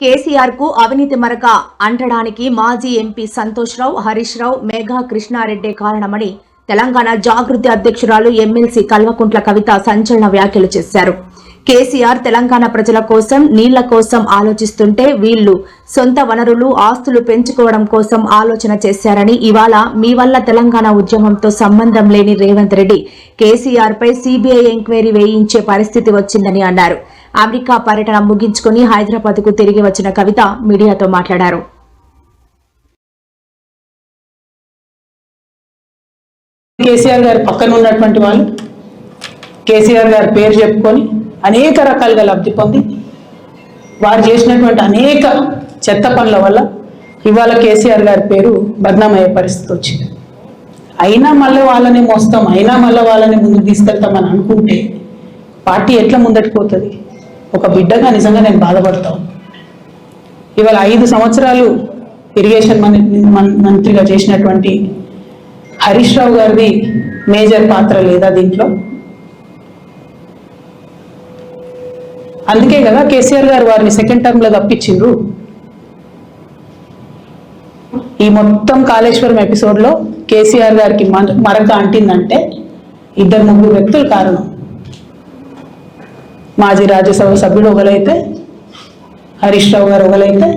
కేసీఆర్కు అవినీతి మరక అంటడానికి మాజీ ఎంపీ సంతోష్ రావు హరీష్ రావు మేఘా కృష్ణారెడ్డి కారణమని తెలంగాణ జాగృతి అధ్యక్షురాలు ఎమ్మెల్సీ కల్వకుంట్ల కవిత సంచలన వ్యాఖ్యలు చేశారు. కేసీఆర్ తెలంగాణ ప్రజల కోసం నీళ్ళ కోసం ఆలోచిస్తుంటే వీళ్ళు సొంత వనరులు ఆస్తులు పెంచుకోవడం కోసం ఆలోచన చేశారని ఇవాళ మీ వల్ల తెలంగాణ ఉద్యమంతో సంబంధం లేని రేవంత్ రెడ్డి కేసీఆర్ పై సీబీఐ ఎంక్వైరీ వేయించే పరిస్థితి వచ్చిందని అన్నారు. అమెరికా పర్యటన ముగించుకుని హైదరాబాద్కు తిరిగి వచ్చిన కవిత మీడియాతో మాట్లాడారు. కేసీఆర్ గారి పక్కన ఉన్నటువంటి వాళ్ళు కేసీఆర్ గారి పేరు చెప్పుకొని అనేక రకాలుగా లబ్ధి పొంది వారు చేసినటువంటి అనేక చెత్త పనుల వల్ల ఇవాళ కేసీఆర్ గారి పేరు బద్నామయ్యే పరిస్థితి వచ్చింది. అయినా మళ్ళీ వాళ్ళని మోస్తాం అయినా మళ్ళీ వాళ్ళని ముందుకు తీసుకెళ్తామని అనుకుంటే పార్టీ ఎట్లా ముందటిపోతుంది ఒక బిడ్డగా నిజంగా నేను బాధపడతాను ఇవాళ ఐదు సంవత్సరాలు ఇరిగేషన్ మంత్రిగా చేసినటువంటి హరీష్ రావు గారిది మేజర్ పాత్ర లేదా దీంట్లో? అందుకే కదా కేసీఆర్ గారు వారిని సెకండ్ టర్మ్లో తప్పించిండ్రు. ఈ మొత్తం కాళేశ్వరం ఎపిసోడ్లో కేసీఆర్ గారికి మరక అంటిందంటే ఇద్దరు ముగ్గురు వ్యక్తులు కారణం. మాజీ రాజ్యసభ సభ్యుడు ఒకలైతే హరీష్ రావు గారు ఒకలైతే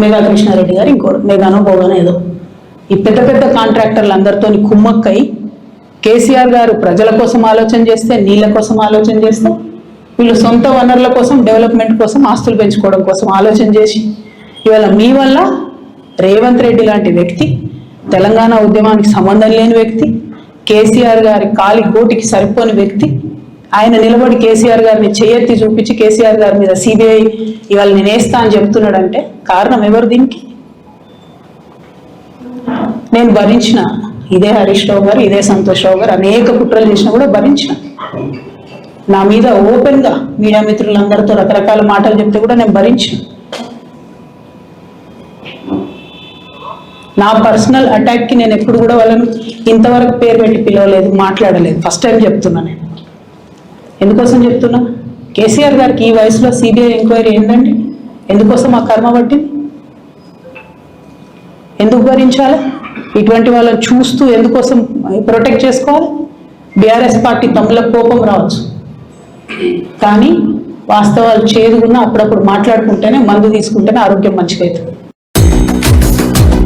మేఘా కృష్ణారెడ్డి గారు ఇంకోరు మేఘానో బోగానో ఏదో. ఈ పెద్ద పెద్ద కాంట్రాక్టర్లు అందరితో కుమ్మక్కై కేసీఆర్ గారు ప్రజల కోసం ఆలోచన చేస్తే నీళ్ళ కోసం ఆలోచన చేస్తే వీళ్ళు సొంత వనరుల కోసం డెవలప్మెంట్ కోసం ఆస్తులు పెంచుకోవడం కోసం ఆలోచన చేసి ఇవాళ మీ వల్ల రేవంత్ రెడ్డి లాంటి వ్యక్తి తెలంగాణ ఉద్యమానికి సంబంధం లేని వ్యక్తి కేసీఆర్ గారి కాలి గోటికి సరిపోని వ్యక్తి ఆయన నిలబడి కేసీఆర్ గారిని చేయెత్తి చూపించి కేసీఆర్ గారి మీద సిబిఐ ఇవాళ నేనేస్తా అని చెప్తున్నాడంటే కారణం ఎవరు దీనికి? నేను భరించిన. ఇదే హరీష్ రావు గారు ఇదే సంతోష్ రావు గారు అనేక కుట్రలు చేసినా కూడా భరించిన. నా మీద ఓపెన్గా మీడియా మిత్రులందరితో రకరకాల మాటలు చెప్తే కూడా నేను భరించిన. నా పర్సనల్ అటాక్కి నేను ఎప్పుడు కూడా వాళ్ళని ఇంతవరకు పేరు పెట్టి పిలవలేదు మాట్లాడలేదు. ఫస్ట్ టైం చెప్తున్నా నేను. ఎందుకోసం చెప్తున్నా? కేసీఆర్ గారికి ఈ వయసులో సిబిఐ ఎంక్వైరీ ఏందండి? ఎందుకోసం ఆ కర్మ పట్టింది? ఎందుకు భరించాలి? ఇటువంటి వాళ్ళని చూస్తూ ఎందుకోసం ప్రొటెక్ట్ చేసుకోవాలి? బీఆర్ఎస్ పార్టీ తమ్ముల కోపం రావచ్చు. కానీ వాస్తవాలు చేదుకున్నా అప్పుడప్పుడు మాట్లాడుకుంటేనే మందు తీసుకుంటేనే ఆరోగ్యం మంచిగా అవుతుంది.